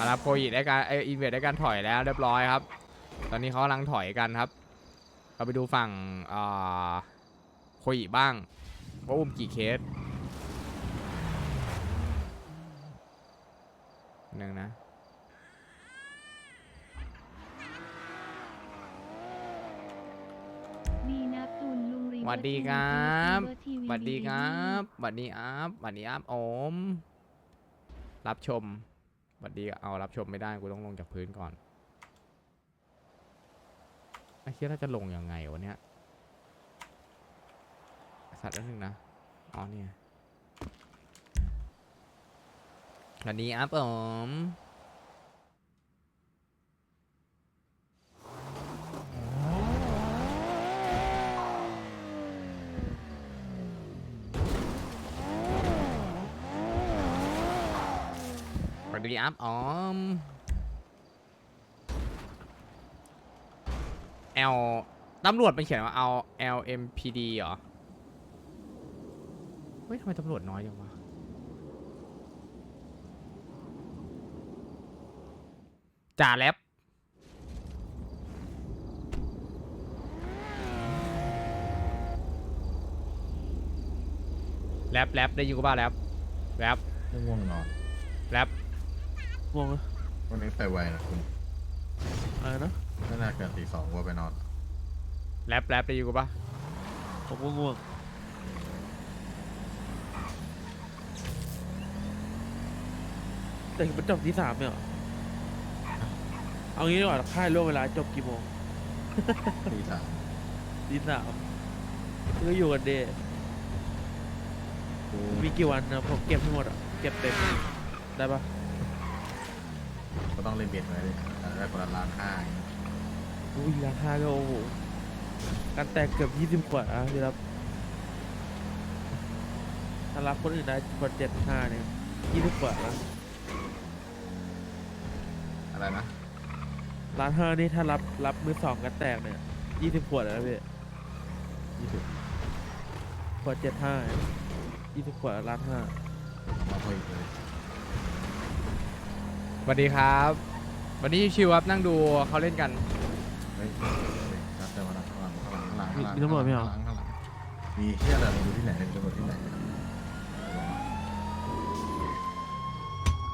อารับโคอิได้การเอออินเวดได้การถอยแล้วเรียบร้อยครับ ตอนนี้เขากำลังถอยกันครับ เราไปดูฝั่งอ่าโคอิบ้างว่าอุ้มกี่เคสหนึ่งนะดีนะตุนลุงรีสวัสดีครับสวัสดีครับสวัสดีอัพสวัสดีอัพโอม รับชม สวัสดีเอารับชมไม่ได้กูต้องลงจากพื้นก่อนไอ้เคียถ้าจะลงยังไงวะเนี่ยสัตว์นิดนึงนะอ๋อเนี่ยสวัสดีอัพผม ดีอัพอ๋อม L ตำรวจมันเขียนว่าเอา LMPD เหรอ เฮ้ยทำไมตำรวจน้อยจังวะ จ่าแล็บแล็บแล็บได้ยินกูบ้าแล็บแล็บไม่ง่วงนอนแล็บ ง่วงไหมวันนี้ไปไวนะคุณอะไรนะไม่น่าเกินตีสองว่าไปนอนแล็บแล็บได้ยินกูปะผมก็ง่วงแต่มันจบที่สามเนี่ยเหรอเอางี้ดีกว่าค่ายล่วงเวลาจบกี่โมงตีสามตีสามก็อยู่กันเดย์กูมีกี่วันนะผมเก็บให้หมดอะเก็บเต็มได้ปะ ก็ต้องเล่นเบียดไว้ดิได้คนละล้านห้าอย่างเงี้ยอุ้ยราคาก็โอ้โหการแตกเกือบยี่สิบขวดอะที่รับถ้ารับคนอื่นได้ขวดเจ็ดห้าเนี่ยยี่สิบขวดแล้วอะไรนะร้านห้านี่ถ้ารับรับมือสองกันแตกเนี่ยยี่สิบขวดแล้วนะพี่ยี่สิบขวดเจ็ดห้ายี่สิบขวดร้านห้ามาพออีกเลย สวัสดีครับ วันนี้ชิวๆครับนั่งดูเขาเล่นกัน เฮ้ยเฮ้ยจับแต่มาข้างหลังข้างหลังข้างหลังข้างหลังมีตำรวจไหมเหรอ ข้างหลังข้างหลังมีเที่ยอะไรมึงดูที่ไหนมีตำรวจที่ไหน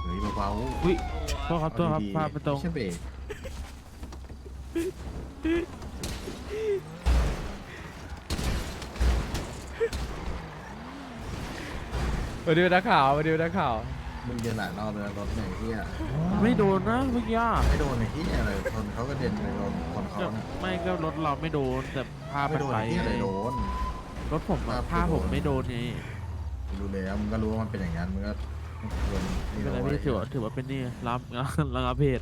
เฮ้ยเบาๆอุ้ยโทษครับโทษครับเอดีๆพาไปตรงไม่ใช่เบรกมาดูนักข่าวมาดูนักข่าว มึงเดินหลายรอบเลยนะรถเนี่ยไอ้เที่ยไม่โดนนะเมื่อกี้อะไม่โดนไอ้เที่ยอะไรคนเขาก็เด็นไปโดนคนเขาแต่เนี่ยไม่ก็รถเราไม่โดนแต่พาไปไม่โดนไปไอ้เที่ยอะไรโดน รถผมอะภาผ้าพผมโดนไม่โดนไงดูแล้วมึงก็รู้ว่ามันเป็นอย่างนั้นมึงก็ไม่ควรไม่เป็นไรพี่ถือว่าถือว่าเป็นนี่รับระงับเพจ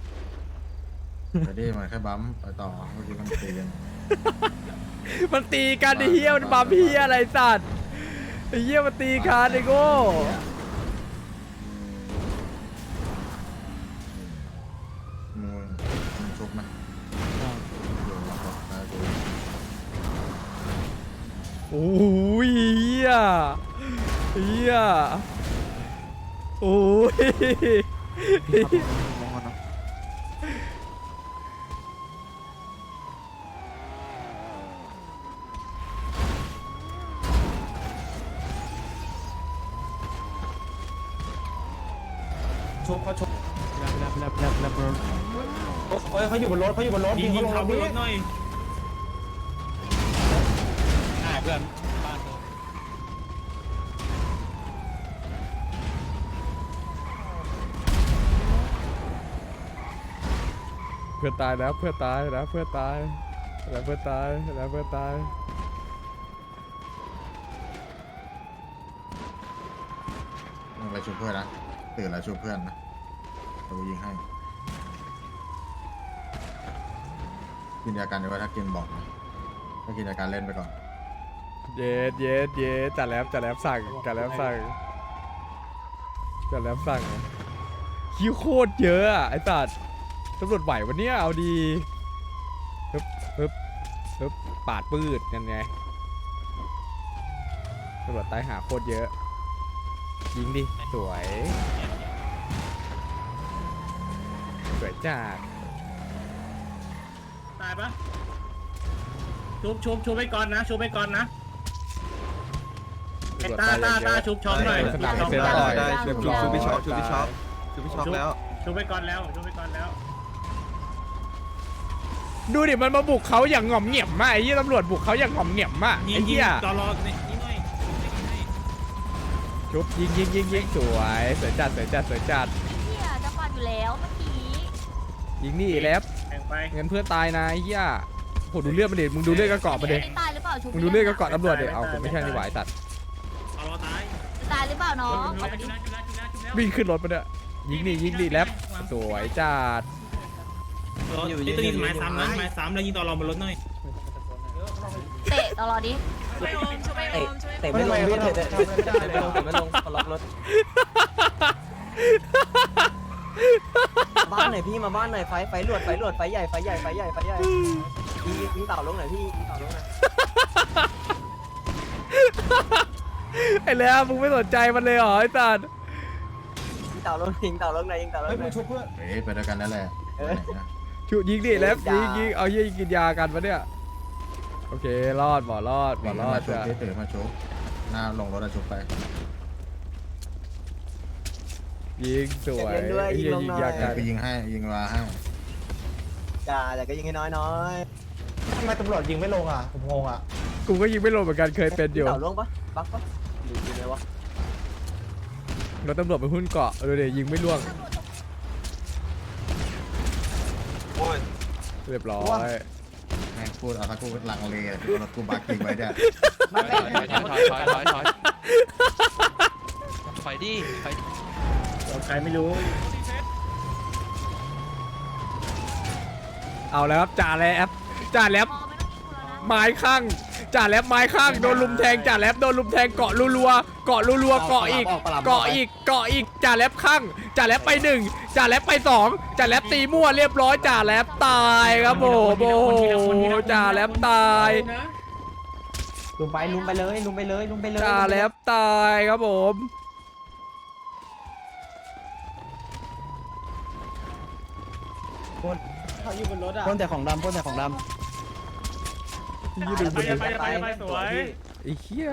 แต่ดิมันแค่บัมป์ไปต่อเมื่อกี้มันตีกันมันตีกันไอ้เหี้ยมันบัมเหี้ยอะไรสัตว์ไอ้เหี้ยมันตีกันไอ้โง่มึ โอ้ยเหี้ยเหี้ยโอ้ยพี่ครับมองกันนะชุบเขาชุบแลบแลบแลบแลบแลบรถเฮ้ยเขาอยู่บนรถเขาอยู่บนรถยิงยิงเขาเขาลบงนรรถถหน่อย เพื่อนบ้านเธอเพื่อนตายแล้วเพื่อนตายแล้วเพื่อนตายแล้วเพื่อนตายแล้วเพื่อนตาย มึงไปชุบเพื่อนนะตื่นแล้วชุบเพื่อนนะเรายิงให้กินยากันดีกว่าถ้ากินบอกนะถ้ากินยากันเล่นไปก่อน เย็ดเย็ดเย็ดจัดแล้วจัดแล้วสั่งจัดแล้วสั่งจัดแล้วสั่งคิวโคตรเยอะอะไอ้สัตว์ตำรวจไหววันนี้เอาดีปึ๊บปึ๊บปึ๊บปาดปืดกันไงตำรวจตายหาโคตรเยอะ ยิงดิ สวย สวยจัดตายปะชุบชุบชุบไปก่อนนะชุบไปก่อนนะ ไอ้ตาตาตาชุบช้อนหน่อยสนามชุบเซ็นช้อนต่อยหน่อยได้ชูชูพี่ช็อปชูพี่ช็อปชูพี่ช็อปแล้วชุบไปก่อนแล้วชุบไปก่อนแล้ว ดูดิมันมาบุกเขาอย่างหง่อมเหงี่ยมมากไอ้ยี่ตำรวจบุกเขาอย่างหง่อมเหงี่ยมมากยิไอ้งยิงเหี้ยตลอดนี่ยิงหน่อยชุบยิงยิงยิงยิงสวยสวยจัดสวยจัดสวยจัดเฮียจะฟันอยู่แล้วเมื่อกี้ยิงนี่แล้วแข่งไปเงินเพื่อนตายนะไอ้เหี้ยโหดูเลือดมันเด็มึงดูเลือดกระเกาะมาเด็จะตายหรือเปล่าชูมึงดูเลือดกระเกาะตำรวจเด็เอาผมไม่ใช่นี่หวายตัด รือเปล่าน้องเอาไปดิวิ่งขึ้นรถมาเนี่ยยิงนี่ยิงนี่แล้วสวยจัดอยู่ตัวนี้ไม้ซ้ำนะไม้ซ้ำแล้วยิงตลอดบนรถหน่อยเตะตลอดดิเตะไม่ลงพี่เตะเตะไม่ลงเตะไม่ลงเขาล็อกรถบ้านไหนพี่มาบ้านไหนไฟไฟหลวดไฟหลวดไฟใหญ่ไฟใหญ่ไฟใหญ่ไฟใหญ่ยิงยิงเต่าลงหน่อยพี่ยิงเต่าลงหน่อย ไอ้แล้วมึงไม่สนใจมันเลยเหรอไอ้สัตว์ยิงเต่าลงยิงเต่าลงหน่อยยิงเต่าลงเฮ้ยหน่มึองยชุบเพื่อนเฮ้ยไปด้วยกันนั่นแหละเออไปไหนนะชุยิงดิแล้วยายิงยิงเอาเหี้ยยิงกินยากันปะเนี่ยโอเครอดบ่รอดบ่วิ่งรอมาดชุบจ้ะที่ตื่นมาชุบหน้าลงรถอะชุบไปยิงสวยเย็นด้วยไอ้ยิงเหี้ยลงยิงหน่อยยากันไปยิงให้ยิงมาให้จ่าแต่ก็ยิงให้น้อยน้อยทำไมตำรวจยิงไม่ลงอะ ผมงงอะ กูก็ยิงไม่ลงเหมือนกันเคยเป็นอยู่เต่าลงปะบักปะ รถตำรวจไปหุ้นเกาะดูดิยิงไม่ล่วงเรียบร้อยแม่งพูดเอาตะกูหลังเลรถกูบักยิงไว้เนี่ยถอยถอยถอยถอยถอยถอยถอยดิถอยใครไม่รู้ เอาแล้วครับจ่าแลบจ่าแลบมองไม่ต้องยิงคนละนะไม้ข้าง จ่าแลบไม้ข้างโดนลุมแทงจ่าแลบโดนลุมแทงเกาะรัวๆเกาะรัวๆเกาะอีกเกาะอีกเกาะอีกจ่าแลบข้างจ่าแลบไปหนึ่งจ่าแลบไปสองจ่าแลบตีมั่วเรียบร้อยจ่าแลบตายครับผมโอ้โหจ่าแลบตายลุมไปลุมไปเลยลุมไปเลยลุมไปเลยจ่าแลบตายครับผมเขาอยู่บนรถอะพ่นแต่ของดำพ่นแต่ของดยี่ดู ไปดิไปไปไปสวยไอ้เหี้ย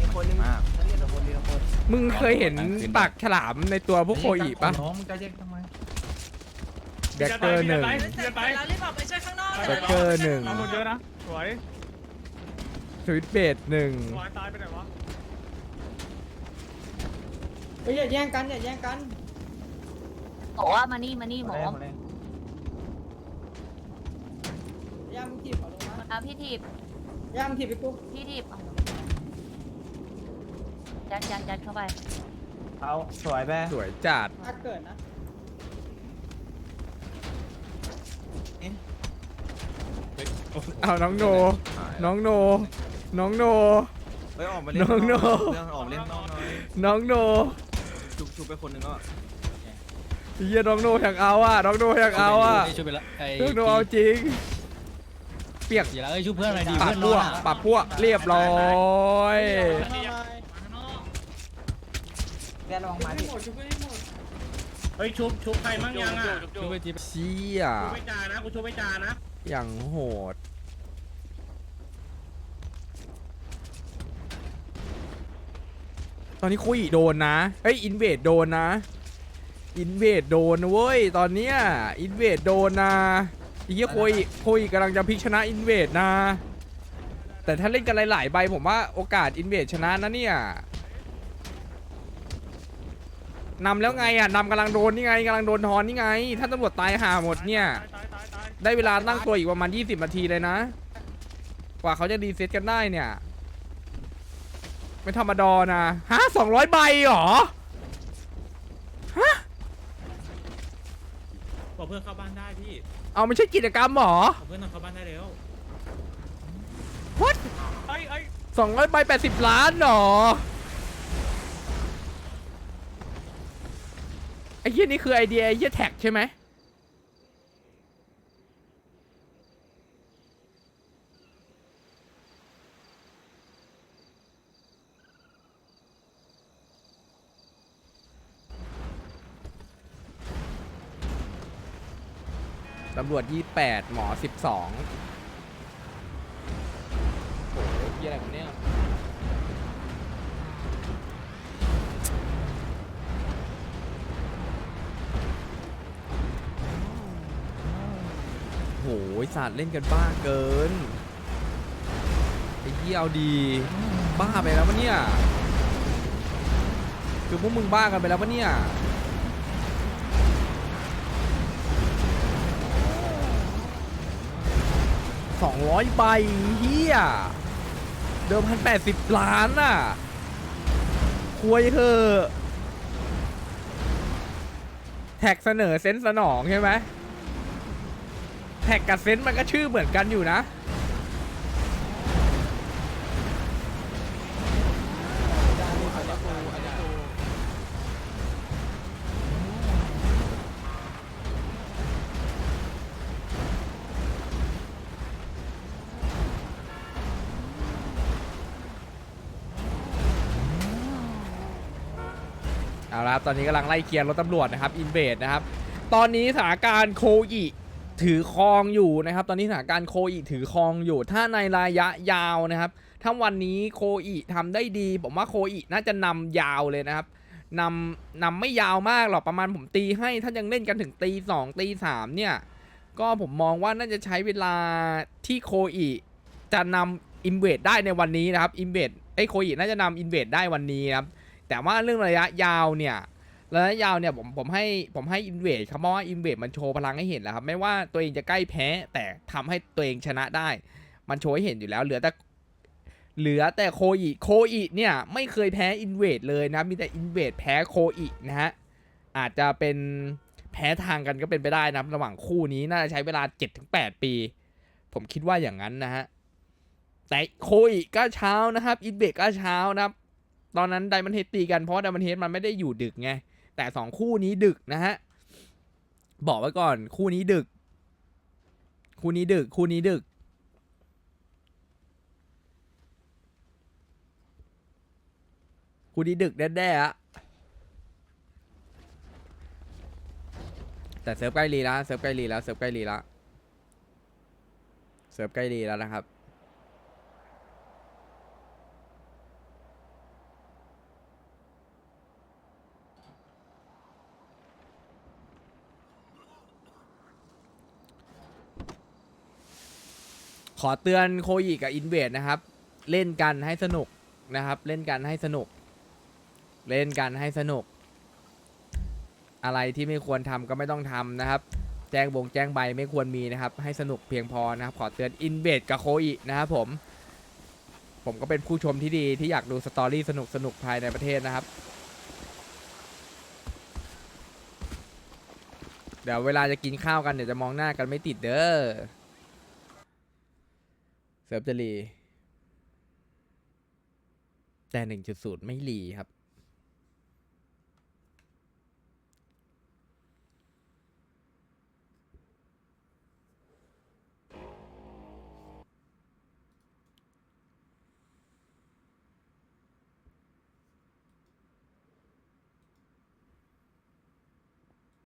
อีกคนนึงนักเรียนคนนี้คนมึงเคยเห็นปากฉลามในตัวพวกโคอีปะน้องมึงจะแยกทำไมแดกเกอร์หนึ่งเดินไปแดกเกอร์หนึ่งเอาหมดเยอะนะสวยสวิตช์เบดหนึ่งสวยตายไปไหนวะเฮ้ยอย่าแย่งกันอย่าแย่งกันบอกว่ามานี่มานี่หมอย่ามึงถีบเขาลงมาเอาพี่ทีบย่ามึงถีบไปกูพี่ทีบเอายัดยัดยัดเข้าไปเอาสวยแม่สวยจัดถ้าเกิดนะเอาน้องโน น้องโน น้องโน เฮ้ยออกมาเล่นน้องโน่เรื่องออกมาเล่นนอกหน่อยน้องโนชุบชุบไปคนหนึงก็เฮียน้องโนอยากเอาอะน้องโนอยากเอาอะช่วยไปละไอ้น้องโนเอาจริง เปียกอย่าละเอ้ยช่วยเพื่อนหน่อยดิปากเพื่อนพนอวนกอะปากพวกเรียบร้อยเรียนลองมาพี่เฮ้ยชุบชุบใครมั่งยังอะช่วยไปจีบเชี่ยชุบไม่จานะกูชุบไม่จานะอย่างโหดตอนนี้คุยโดนนะเฮ้ยอินเวดโดนนะ อินเวดโดนนะเว้ยตอนเนี้ยอินเวดโดนนะ ไอ้เหี้ยโคยโคยกำลังจะพลิกชนะอินเวดนะ แต่ถ้าเล่นกันหลายๆใบผมว่าโอกาสอินเวดชนะนะเนี่ยนำแล้วไงอะนำกำลังโดนนี่ไงกำลังโดนทอนนี่ไง ถ้าตำรวจตายห่าหมดเนี่ย ได้เวลาตั้งตัวอีกประมาณ 20 นาทีเลยนะ กว่าเขาจะรีเซ็ตกันได้เนี่ย ไม่ธรรมดานะฮะ200 ใบเหรอ บอก เพื่อนเข้าบ้านได้พี่เอาไม่ใช่กิจกรรมเหรอบอกเพื่อนเข้าบ้านได้แล้ว What ไอ้ไอ้200ใบ80ล้านเหรอไอ้เหี้ยนี่คือไอเดียไอ้เหี้ยแท็กใช่ไหม ตำรวจยี่แปดหมอสิบสองโอ้โหเหี้ยอะไรวะเนี่ย โหยสัตว์เล่นกันบ้าเกินไอ้เหี้ยเอาดีบ้าไปแล้วปะเนี่ย คือพวกมึงบ้ากันไปแล้วปะเนี่ย สองร้อยใบเฮียเดิมพันแปดสิบล้านน่ะคุยเธอแท็กเสนอเซนสนองใช่ไหมแท็กกับเซนมันก็ชื่อเหมือนกันอยู่นะ เอาละครับตอนนี้กำลังไล่เคลียร์รถตำรวจนะครับอินเวดนะครับตอนนี้สถานการณ์โคอิถือครองอยู่นะครับ ตอนนี้สถานการณ์โคอิถือครองอยู่ ถ้าในระยะยาวนะครับถ้าวันนี้โคอิทำได้ดี ผมว่าโคอิน่าจะนำยาวเลยนะครับนำนำไม่ยาวมากหรอกประมาณผมตีให้ถ้ายังเล่นกันถึงตีสองตีสามเนี่ยก็ผมมองว่าน่าจะใช้เวลาที่โคอิจะนำอินเวดได้ในวันนี้นะครับอินเวดไอ้โคอิน่าจะนำอินเวดได้วันนี้ครับ แต่ว่าเรื่องระยะยาวเนี่ยระยะยาวเนี่ยผมผมให้ผมให้อินเวดครับเพราะว่าอินเวดมันโชว์พลังให้เห็นแล้วครับไม่ว่าตัวเองจะใกล้แพ้แต่ทำให้ตัวเองชนะได้ มันโชว์ให้เห็นอยู่แล้ว เหลือแต่เหลือแต่โคอิโคอิเนี่ยไม่เคยแพ้อินเวดเลยนะมีแต่อินเวดแพ้โคอินะฮะอาจจะเป็นแพ้ทางกันก็เป็นไปได้นะระหว่างคู่นี้น่าจะใช้เวลา 7-8 ปี ผมคิดว่าอย่างนั้นนะฮะแต่โคอิก็เช้านะครับอินเวดก็เช้านะครับ ตอนนั้นไดมันเฮดตีกันเพราะไดมันเฮดมันไม่ได้อยู่ดึกไง แต่สองคู่นี้ดึกนะฮะ บอกไว้ก่อน คู่นี้ดึก คู่นี้ดึก คู่นี้ดึก คู่นี้ดึกแน่ๆอะแต่เซิร์ฟใกล้รีแล้วเซิร์ฟใกล้รีแล้วเซิร์ฟใกล้รีแล้วเซิร์ฟใกล้รีแล้วนะครับ ขอเตือนโคยิกับอินเวดนะครับ เล่นกันให้สนุกนะครับ เล่นกันให้สนุก เล่นกันให้สนุก อะไรที่ไม่ควรทำก็ไม่ต้องทำนะครับ แจ้งบงแจ้งใบไม่ควรมีนะครับ ให้สนุกเพียงพอนะครับ ขอเตือนอินเวดกับโคอินะครับผม ผมก็เป็นผู้ชมที่ดีที่อยากดูสตอรี่สนุกสนุกๆภายในประเทศนะครับเดี๋ยวเวลาจะกินข้าวกันเดี๋ยวจะมองหน้ากันไม่ติดเด้อ เซิร์ฟจะรีแต่หนึ่งจุดศูนย์ไม่รีครับ